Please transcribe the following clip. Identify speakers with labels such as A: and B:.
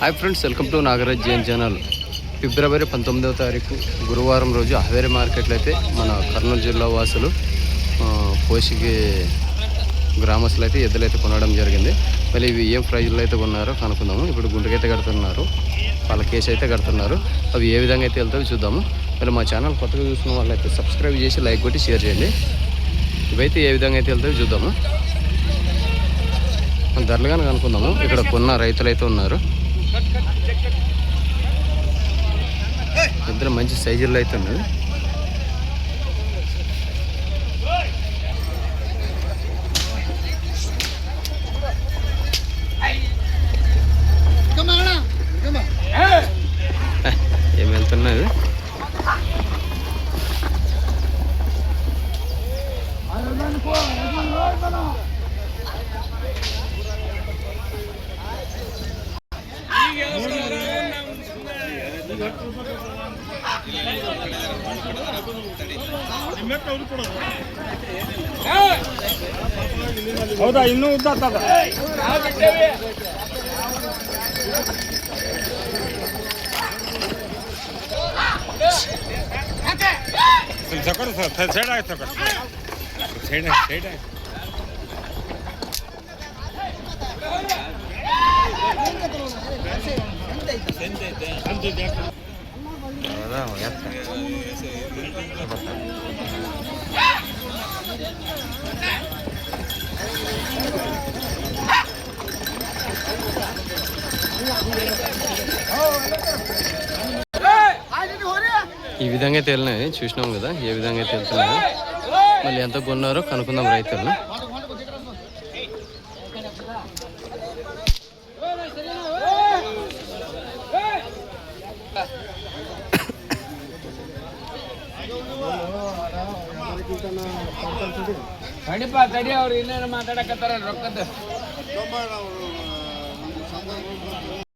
A: Hi friends welcome to Nagaraj Jain channel ఫిబ్రవరి పంతొమ్మిదవ తారీఖు గురువారం రోజు హవేరి మార్కెట్లో అయితే మన కర్నూలు జిల్లా వాసులు ఆ, పోషికి గ్రామస్తులు అయితే ఎద్దులు అయితే కొనడం జరిగింది. మళ్ళీ ఇవి ఏం ప్రైజ్లో అయితే కొన్నారో కనుక్కుందాము. ఇప్పుడు గుండెకైతే కడుతున్నారు. వాళ్ళ కేసు అయితే కడుతున్నారు. అవి ఏ విధంగా అయితే వెళ్తావో చూద్దాము. మళ్ళీ మా ఛానల్ కొత్తగా చూసిన వాళ్ళైతే సబ్స్క్రైబ్ చేసి లైక్ కొట్టి షేర్ చేయండి. ఇవైతే ఏ విధంగా అయితే వెళ్తావో చూద్దాము. ధరలుగానే కనుక్కుందాము. ఇక్కడ కొన్న రైతులు అయితే ఉన్నారు. ఇద్దరు మంచి సైజుల్లో అయితే ఉన్నది
B: ಹೌದಾ? ಇನ್ನೂ ಉದ್ದ ತಕೊಂಡು ಸರ್ ಸೈಡ್ ಆಯ್ತು ತಕೊಂಡು ಸೈಡ್ ಆಯ್ತು ಸೈಡ್ ಆಯ್ತು.
A: ఈ విధంగా అయితే చూసినాం కదా ఏ విధంగా అయితే మళ్ళీ ఎంత కొన్నారో కనుక్కుందాం రైతులను.
C: ಕಡಿಪ ತಡಿ ಅವ್ರು ಇನ್ನೇನು ಮಾತಾಡಕತ್ತಾರ ರೊಕ್ಕದ